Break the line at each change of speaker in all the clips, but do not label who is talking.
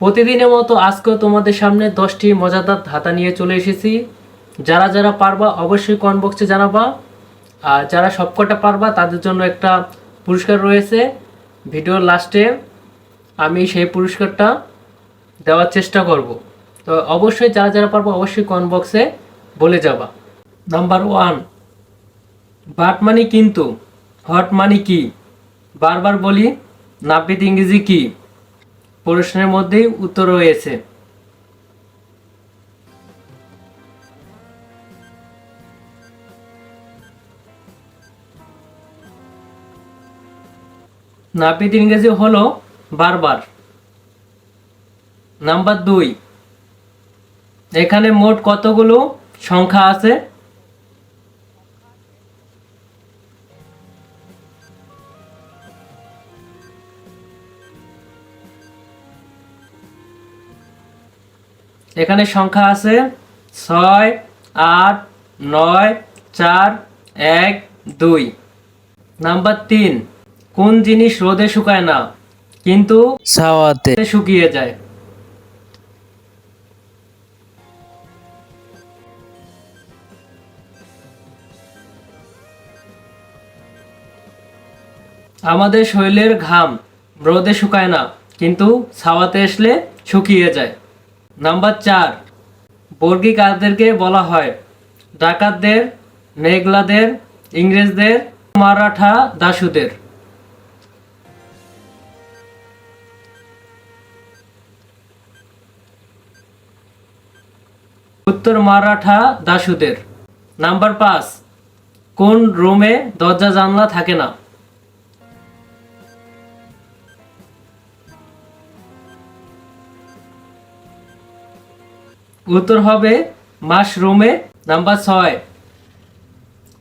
প্রতিদিনের মতো আজকেও তোমাদের সামনে দশটি মজাদার ধাতা নিয়ে চলে এসেছি। যারা যারা পারবা অবশ্যই কমেন্ট বক্সে জানাবা। আর যারা সবকটা পারবা, তাদের জন্য একটা পুরস্কার রয়েছে। ভিডিওর লাস্টে আমি সেই পুরস্কারটা দেওয়ার চেষ্টা করব। তো অবশ্যই যারা যারা পারব অবশ্যই কমেন্ট বক্সে বলে যাবা। নাম্বার ওয়ান বাট মানি কিন্তু, হট মানি কি? বারবার বলি, নাপিত ইংরেজি কি? প্রশ্নের মধ্যেই উত্তর রয়েছে। নাপিত ইংরেজি হলো বারবার। নাম্বার দুই, এখানে মোট কতগুলো সংখ্যা আছে? এখানে সংখ্যা আছে ছয় আট নয় চার এক দুই। নাম্বার তিন কোন জিনিস রোদে শুকায় না কিন্তু
ছাওয়াতে
শুকিয়ে যায়? আমাদের শরীরের ঘাম রোদে শুকায় না কিন্তু ছাওয়াতে আসলে শুকিয়ে যায়। নাম্বার চার বর্গী কাজদেরকে বলা হয়। ডাকাতদের, মেঘলাদের, ইংরেজদের, মারাঠা দাসুদের। উত্তর মারাঠা দাসুদের। নাম্বার পাঁচ, কোন রুমে দরজা জানলা থাকে না? উত্তর হবে মাশরুমে নাম্বার ছয়।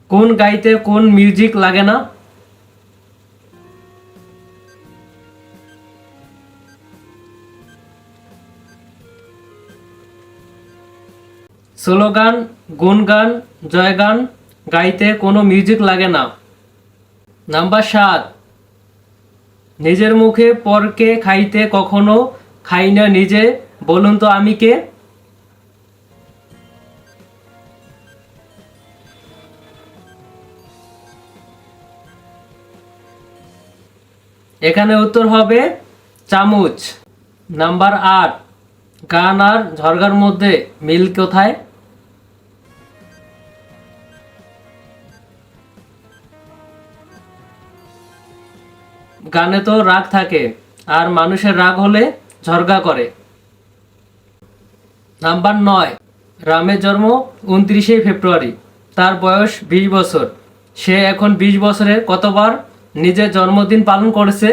কোন গাইতে কোন মিউজিক লাগে না? স্লোগান, গুণগান, জয়গান, গাইতে কোনো মিউজিক লাগে না। নাম্বার সাত। নিজের মুখে পরকে খাইতে কখনো খাই না নিজে, বলুন তো আমি কে? এখানে উত্তর হবে চামচ। নাম্বার আট, গান আর ঝরগার মধ্যে মিল কোথায়? গানে তো রাগ থাকে, আর মানুষের রাগ হলে ঝরগা করে। নাম্বার নয় রামের জন্ম উনত্রিশে ফেব্রুয়ারি, তার বয়স বিশ বছর। সে এখন বিশ বছরে কতবার? নিজের জন্মদিন পালন করেছে।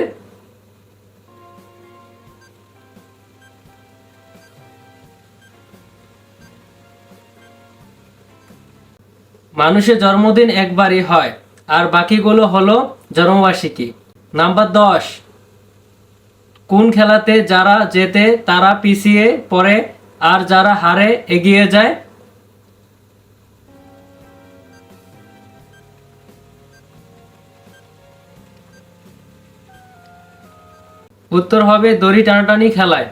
মানুষের জন্মদিন একবারই হয়, আর বাকিগুলো হলো জন্মবার্ষিকী। নাম্বার দশ, কোন খেলাতে যারা জেতে তারা পিছিয়ে পড়ে, আর যারা হারে এগিয়ে যায় উত্তর হবে দড়ি টানাটানি খেলায়।